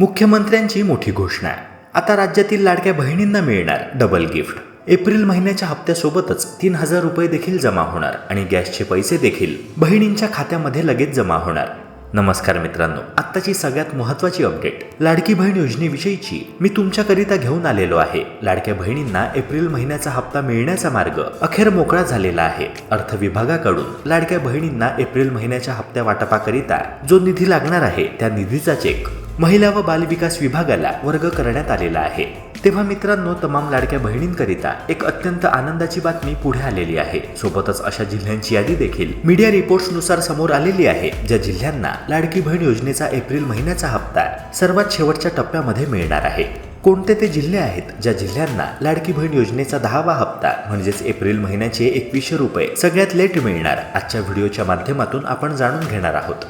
मुख्यमंत्र्यांची मोठी घोषणा आता राज्यातील लाडक्या बहिणींना मिळणार डबल गिफ्ट एप्रिल महिन्याच्या हप्त्यासोबतच तीन हजार रुपये देखील जमा होणार आणि गॅसचे पैसे देखील बहिणींच्या खात्यामध्ये लगेच जमा होणार. नमस्कार मित्रांनो आत्ताची सगळ्यात महत्त्वाची अपडेट लाडकी बहीण योजनेविषयीची मी तुमच्याकरिता घेऊन आलेलो आहे. लाडक्या बहिणींना एप्रिल महिन्याचा हप्ता मिळण्याचा मार्ग अखेर मोकळा झालेला आहे. अर्थ विभागाकडून लाडक्या बहिणींना एप्रिल महिन्याच्या हप्त्या वाटपाकरिता जो निधी लागणार आहे त्या निधीचा चेक महिला व बालविकास विभागाला वर्ग करण्यात आलेला आहे. तेव्हा मित्रांनो तमाम लाडक्या बहिणींकरिता एक अत्यंत आनंदाची बातमी पुढे आलेली आहे. सोबतच अशा जिल्ह्यांची यादी देखील मीडिया रिपोर्ट्सनुसार समोर आलेली आहे ज्या जिल्ह्यांना लाडकी बहीण योजनेचा एप्रिल महिन्याचा हप्ता सर्वात शेवटच्या टप्प्यामध्ये मिळणार आहे. कोणते ते जिल्हे आहेत ज्या जिल्ह्यांना लाडकी बहीण योजनेचा दहावा हप्ता म्हणजेच एप्रिल महिन्याचे एकवीसशे रुपये सगळ्यात लेट मिळणार? आजच्या व्हिडिओच्या माध्यमातून आपण जाणून घेणार आहोत.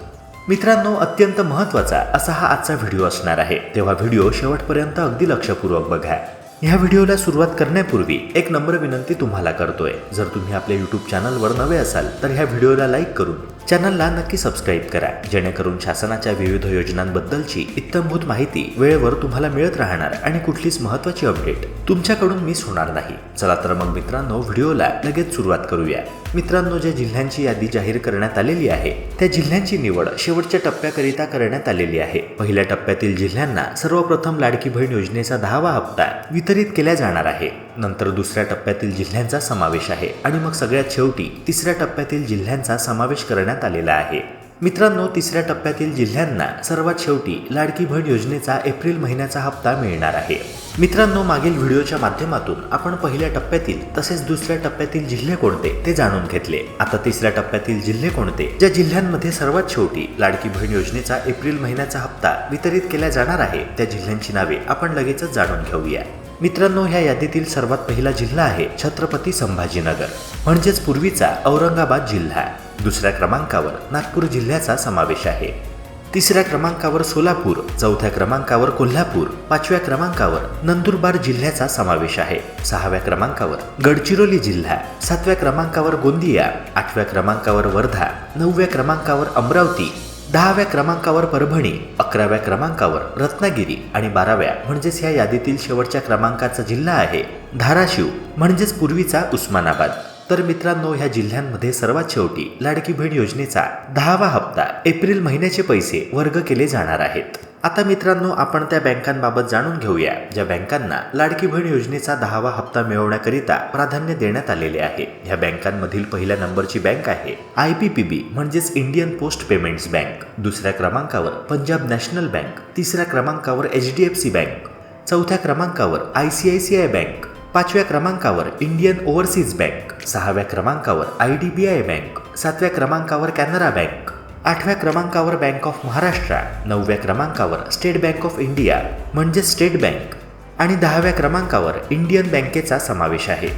मित्रांनो अत्यंत महत्त्वाचा असा हा आजचा व्हिडिओ असणार आहे. तेव्हा व्हिडिओ शेवटपर्यंत अगदी लक्षपूर्वक बघा. ह्या व्हिडिओला सुरुवात करण्यापूर्वी एक नम्र विनंती तुम्हाला करतोय. जर तुम्ही आपल्या यूट्यूब चॅनलवर नवे असाल तर ह्या व्हिडिओला लाईक करून चॅनलला नक्की सबस्क्राईब करा. जेणेकरून शासनाच्या विविध योजनांबद्दलची इत्तमभूत माहिती वेळेवर तुम्हाला मिळत राहणार आणि कुठलीच महत्त्वाची अपडेट तुमच्याकडून मिस होणार नाही. चला तर मग मित्रांनो व्हिडिओला लगेच सुरुवात करूया. मित्रांनो ज्या जिल्ह्यांची यादी जाहीर करण्यात आलेली आहे त्या जिल्ह्यांची निवड शेवटच्या टप्प्याकरिता करण्यात आलेली आहे. पहिल्या टप्प्यातील जिल्ह्यांना सर्वप्रथम लाडकी बहीण योजनेचा दहावा हप्ता वितरित केल्या जाणार आहे. नंतर दुसऱ्या टप्प्यातील जिल्ह्यांचा समावेश आहे आणि मग सगळ्यात शेवटी तिसऱ्या टप्प्यातील जिल्ह्यांचा समावेश करण्यात आलेला आहे. मित्रांनो तिसऱ्या टप्प्यातील जिल्ह्यांना सर्वात शेवटी लाडकी बहीण योजनेचा एप्रिल महिन्याचा हप्ता मिळणार आहे. मित्रांनो मागील व्हिडिओच्या माध्यमातून आपण पहिल्या टप्प्यातील तसेच दुसऱ्या टप्प्यातील जिल्हे कोणते ते जाणून घेतले. आता तिसऱ्या टप्प्यातील जिल्हे कोणते ज्या जिल्ह्यांमध्ये सर्वात शेवटी लाडकी बहीण योजनेचा एप्रिल महिन्याचा हप्ता वितरित केला जाणार आहे त्या जिल्ह्यांची नावे आपण लगेचच जाणून घेऊया. मित्रांनो ह्या यादीतील सर्वात पहिला जिल्हा आहे छत्रपती संभाजीनगर. म्हणजेच पूर्वीचा औरंगाबाद जिल्हा. दुसऱ्या क्रमांकावर नागपूर जिल्ह्याचा समावेश आहे. तिसऱ्या क्रमांकावर सोलापूर चौथ्या क्रमांकावर कोल्हापूर पाचव्या क्रमांकावर नंदुरबार जिल्ह्याचा समावेश आहे. सहाव्या क्रमांकावर गडचिरोली जिल्हा सातव्या क्रमांकावर गोंदिया आठव्या क्रमांकावर वर्धा नवव्या क्रमांकावर अमरावती दहाव्या क्रमांकावर परभणी अकराव्या क्रमांकावर रत्नागिरी आणि बाराव्या म्हणजेच ह्या यादीतील शेवटच्या क्रमांकाचा जिल्हा आहे धाराशिव म्हणजेच पूर्वीचा उस्मानाबाद. तर मित्रांनो ह्या जिल्ह्यांमध्ये सर्वात शेवटी लाडकी बहीण योजनेचा दहावा हप्ता एप्रिल महिन्याचे पैसे वर्ग केले जाणार आहेत. आता मित्रांनो आपण त्या बँकांबाबत जाणून घेऊया ज्या बँकांना लाडकी बहीण योजनेचा दहावा हप्ता मिळवण्याकरिता प्राधान्य देण्यात आलेले आहे. ह्या बँकांमधील पहिल्या नंबरची बँक आहे आय पी पी बी म्हणजेच इंडियन पोस्ट पेमेंट्स बँक. दुसऱ्या क्रमांकावर पंजाब नॅशनल बँक. तिसऱ्या क्रमांकावर H D F C bank. चौथ्या क्रमांकावर I C I C I bank. पाचव्या क्रमांकावर इंडियन ओव्हरसीज बँक. सहाव्या क्रमांकावर I D B I bank. सातव्या क्रमांकावर कॅनरा बँक. आठव्या क्रमांकावर बँक ऑफ महाराष्ट्र नवव्या क्रमांकावर स्टेट बँक ऑफ इंडिया म्हणजे स्टेट बँक आणि दहाव्या क्रमांकावर इंडियन बँकेचा समावेश आहे.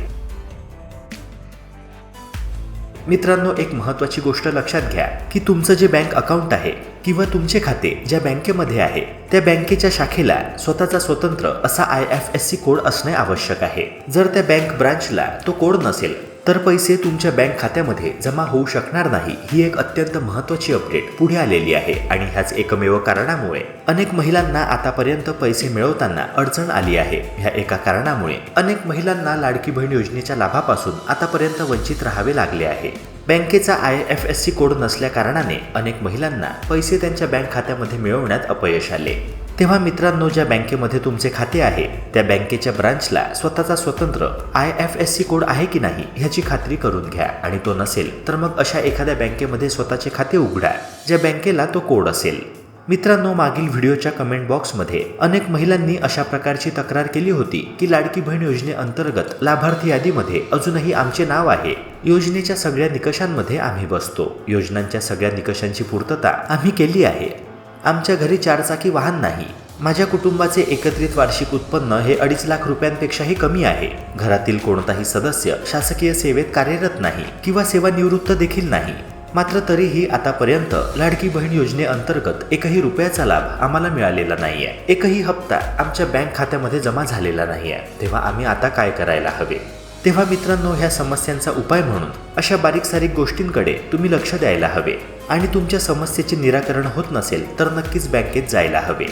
मित्रांनो एक महत्त्वाची गोष्ट लक्षात घ्या की तुमचं जे बँक अकाउंट आहे किंवा तुमचे खाते ज्या बँकेमध्ये आहे त्या बँकेच्या शाखेला स्वतःचा स्वतंत्र असा I F S C code असणे आवश्यक आहे. जर त्या बँक ब्रांचला तो कोड नसेल तर पैसे तुमच्या बँक खात्यामध्ये जमा होऊ शकणार नाही ही एक अत्यंत महत्त्वाची अपडेट पुढे आलेली आहे आणि ह्याच एकमेव कारणामुळे. अनेक महिलांना आतापर्यंत पैसे मिळवताना अडचण आली आहे. ह्या एका कारणामुळे अनेक महिलांना लाडकी बहीण योजनेच्या लाभापासून आतापर्यंत वंचित राहावे लागले आहे. बँकेचा I F S C code नसल्या कारणाने अनेक महिलांना पैसे त्यांच्या बँक खात्यामध्ये मिळवण्यात अपयश आले. तेव्हा मित्रांनो ज्या बँकेमध्ये तुमचे खाते आहे त्या बँकेच्या ब्रांचला स्वतःचा स्वतंत्र I F S C code आहे की नाही ह्याची खात्री करून घ्या. आणि तो नसेल तर मग अशा एखाद्या बँकेमध्ये स्वतःचे खाते उघडा. ज्या बँकेला तो कोड असेल. मित्रांनो मागील व्हिडिओच्या कमेंट बॉक्समध्ये अनेक महिलांनी अशा प्रकारची तक्रार केली होती की लाडकी बहीण योजनेअंतर्गत लाभार्थी यादीमध्ये अजूनही आमचे नाव आहे. योजनेच्या सगळ्या निकषांमध्ये आम्ही बसतो. योजनांच्या सगळ्या निकषांची पूर्तता आम्ही केली आहे. आमच्या घरी चारचाकी वाहन नाही. माझ्या कुटुंबाचे एकत्रित वार्षिक उत्पन्न हे अडीच लाख रुपयांपेक्षाही कमी आहे. घरातील कोणताही सदस्य शासकीय सेवेत कार्यरत नाही किंवा सेवानिवृत्त देखील नाही. मात्र तरीही आतापर्यंत लाडकी बहीण योजनेअंतर्गत एकही रुपयाचा लाभ आम्हाला मिळालेला नाहीये. एकही हप्ता आमच्या बँक खात्यामध्ये जमा झालेला नाहीये. तेव्हा आम्ही आता काय करायला हवे? तेव्हा मित्रांनो ह्या समस्यांचा उपाय म्हणून अशा बारीक सारीक गोष्टींकडे तुम्ही लक्ष द्यायला हवे आणि तुमच्या समस्येचे निराकरण होत नसेल तर नक्कीच बँकेत जायला हवे.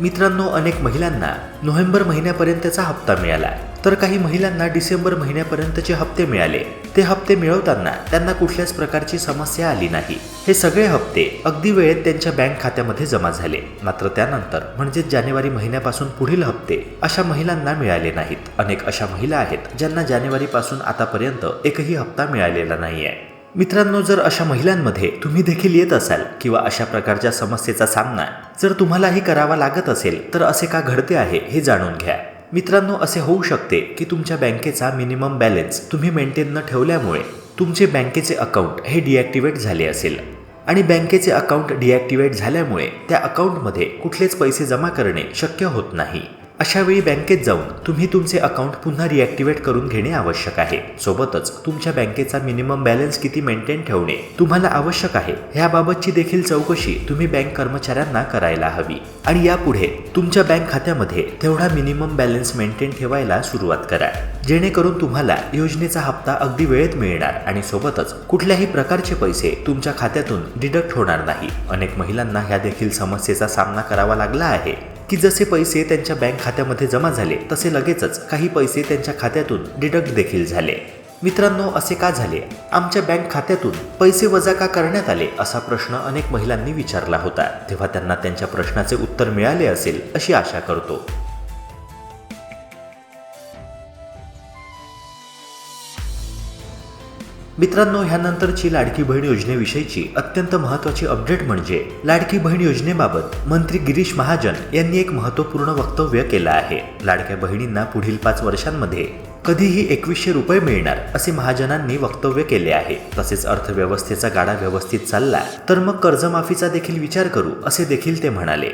मित्रांनो अनेक महिलांना नोव्हेंबर महिन्यापर्यंतचा हप्ता मिळाला. तर काही महिलांना डिसेंबर महिन्यापर्यंतचे हप्ते मिळाले. ते हप्ते मिळवताना त्यांना कुठल्याच प्रकारची समस्या आली नाही. हे सगळे हप्ते अगदी वेळेत त्यांच्या बँक खात्यामध्ये जमा झाले. मात्र त्यानंतर म्हणजेच जानेवारी महिन्यापासून पुढील हप्ते अशा महिलांना मिळाले नाहीत. अनेक अशा महिला आहेत ज्यांना जानेवारीपासून आतापर्यंत एकही हप्ता मिळालेला नाहीये. मित्रांनो जर अशा महिलांमध्ये तुम्ही देखील येत असाल किंवा अशा प्रकारच्या समस्येचा सामना जर तुम्हालाही करावा लागत असेल तर असे का घडते आहे हे जाणून घ्या. मित्रांनो असे होऊ शकते की तुमच्या बँकेचा मिनिमम बॅलन्स तुम्ही मेंटेन न ठेवल्यामुळे तुमचे बँकेचे अकाउंट हे डिॲक्टिवेट झाले असेल. आणि बँकेचे अकाउंट डिॲक्टिवेट झाल्यामुळे त्या अकाउंटमध्ये कुठलेच पैसे जमा करणे शक्य होत नाही. अशावेळी बँकेत जाऊन तुम्ही तुमचे अकाउंट पुन्हा रिॲक्टिवेट करून घेणे आवश्यक आहे. सोबतच तुमच्या बँकेचा मिनिमम बॅलन्स किती मेंटेन ठेवणे तुम्हाला आवश्यक आहे. ह्याबाबतची देखील चौकशी तुम्ही बँक कर्मचाऱ्यांना करायला हवी. आणि यापुढे तुमच्या बँक खात्यामध्ये तेवढा मिनिमम बॅलन्स मेंटेन ठेवायला सुरुवात करा. जेणेकरून तुम्हाला योजनेचा हप्ता अगदी वेळेत मिळणार आणि सोबतच कुठल्याही प्रकारचे पैसे तुमच्या खात्यातून डिडक्ट होणार नाही. अनेक महिलांना ह्या देखील समस्येचा सामना करावा लागला आहे. की जसे पैसे त्यांच्या बँक खात्यामध्ये जमा झाले तसे लगेचच काही पैसे त्यांच्या खात्यातून डिडक्ट देखील झाले. मित्रांनो असे का झाले? आमच्या बँक खात्यातून पैसे वजा का करण्यात आले असा प्रश्न अनेक महिलांनी विचारला होता. तेव्हा त्यांना त्यांच्या प्रश्नाचे उत्तर मिळाले असेल अशी आशा करतो. मित्रांनो ह्यानंतरची लाडकी बहीण योजनेविषयीची अत्यंत महत्त्वाची अपडेट म्हणजे लाडकी बहीण योजनेबाबत मंत्री गिरीश महाजन यांनी एक महत्त्वपूर्ण वक्तव्य केलं आहे. लाडक्या बहिणींना पुढील पाच वर्षांमध्ये कधीही एकवीसशे रुपये मिळणार असे महाजनांनी वक्तव्य केले आहे. तसेच अर्थव्यवस्थेचा गाडा व्यवस्थित चालला तर मग कर्जमाफीचा देखील विचार करू असे देखील ते म्हणाले.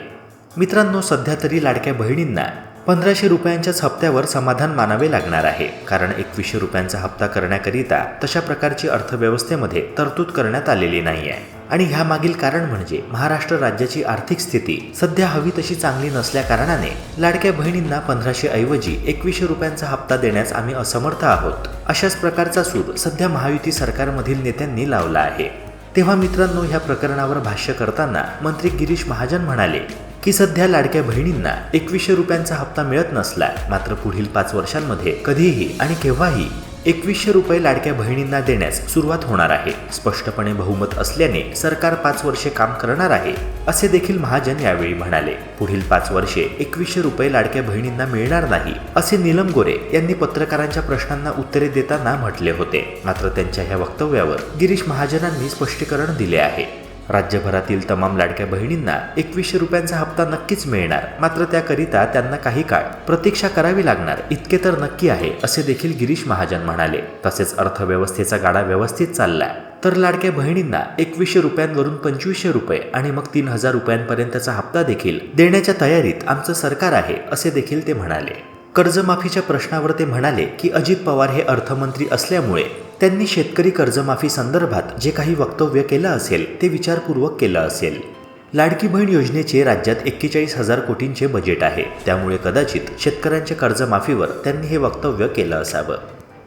मित्रांनो सध्या तरी लाडक्या बहिणींना पंधराशे रुपयांच्याच हप्त्यावर समाधान मानावे लागणार आहे. कारण एकवीसशे रुपयांचा हप्ता करण्याकरिता तशा प्रकारची अर्थव्यवस्थेमध्ये तरतूद करण्यात आलेली नाही आहे आणि ह्यामागील कारण म्हणजे महाराष्ट्र राज्याची आर्थिक स्थिती सध्या हवी तशी चांगली नसल्या कारणाने लाडक्या बहिणींना पंधराशे ऐवजी एकवीसशे रुपयांचा हप्ता देण्यास आम्ही असमर्थ आहोत. अशाच प्रकारचा सूर सध्या महायुती सरकारमधील नेत्यांनी लावला आहे. तेव्हा मित्रांनो ह्या प्रकरणावर भाष्य करताना मंत्री गिरीश महाजन म्हणाले की सध्या लाडक्या बहिणींना एकवीसशे रुपयांचा हप्ता मिळत नसला मात्र पुढील पाच वर्षांमध्ये कधीही आणि केव्हाही एकवीसशे रुपये लाडक्या बहिणींना देण्यास सुरुवात होणार आहे. स्पष्टपणे बहुमत असल्याने सरकार पाच वर्षे काम करणार आहे असे देखील महाजन यावेळी म्हणाले. पुढील पाच वर्षे एकवीसशे रुपये लाडक्या बहिणींना मिळणार नाही असे नीलम गोरे यांनी पत्रकारांच्या प्रश्नांना उत्तरे देताना म्हटले होते. मात्र त्यांच्या ह्या वक्तव्यावर गिरीश महाजनांनी स्पष्टीकरण दिले आहे. राज्यभरातील तमाम लाडक्या बहिणींना एकवीसशे रुपयांचा हप्ता नक्कीच मिळणार. मात्र त्याकरिता त्यांना काही काळ प्रतीक्षा करावी लागणार. इतके तर नक्की आहे असे देखील गिरीश महाजन म्हणाले. तसेच अर्थव्यवस्थेचा गाडा व्यवस्थित चालला तर लाडक्या बहिणींना एकवीसशे रुपयांवरून पंचवीसशे रुपये आणि मग तीन हजार रुपयांपर्यंतचा हप्ता देखील देण्याच्या तयारीत आमचं सरकार आहे असे देखील ते म्हणाले. कर्जमाफीच्या प्रश्नावर ते म्हणाले की अजित पवार हे अर्थमंत्री असल्यामुळे त्यांनी शेतकरी कर्जमाफी संदर्भात जे काही वक्तव्य केलं असेल ते विचारपूर्वक केलं असेल. लाडकी बहीण योजनेचे राज्यात एक्केचाळीस हजार कोटींचे बजेट आहे. त्यामुळे कदाचित शेतकऱ्यांच्या कर्जमाफीवर त्यांनी हे वक्तव्य केलं असावं.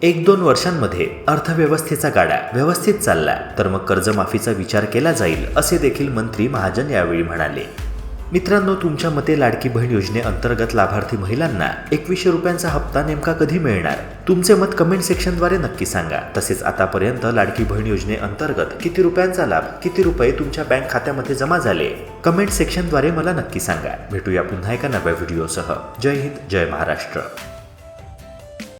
एक दोन वर्षांमध्ये अर्थव्यवस्थेचा गाडा व्यवस्थित चालला तर मग कर्जमाफीचा विचार केला जाईल असे देखील मंत्री महाजन यावेळी म्हणाले. मित्रांनो तुमच्या मते लाडकी बहीण योजनेअंतर्गत लाभार्थी महिलांना एकवीसशे रुपयांचा हप्ता नेमका कधी मिळणार? तुमचे मत कमेंट सेक्शनद्वारे नक्की सांगा. तसेच आतापर्यंत लाडकी बहीण योजनेअंतर्गत किती रुपयांचा लाभ किती रुपये तुमच्या बँक खात्यामध्ये जमा झाले? कमेंट सेक्शनद्वारे मला नक्की सांगा. भेटूया पुन्हा एका नव्या व्हिडिओसह जय हिंद जय महाराष्ट्र.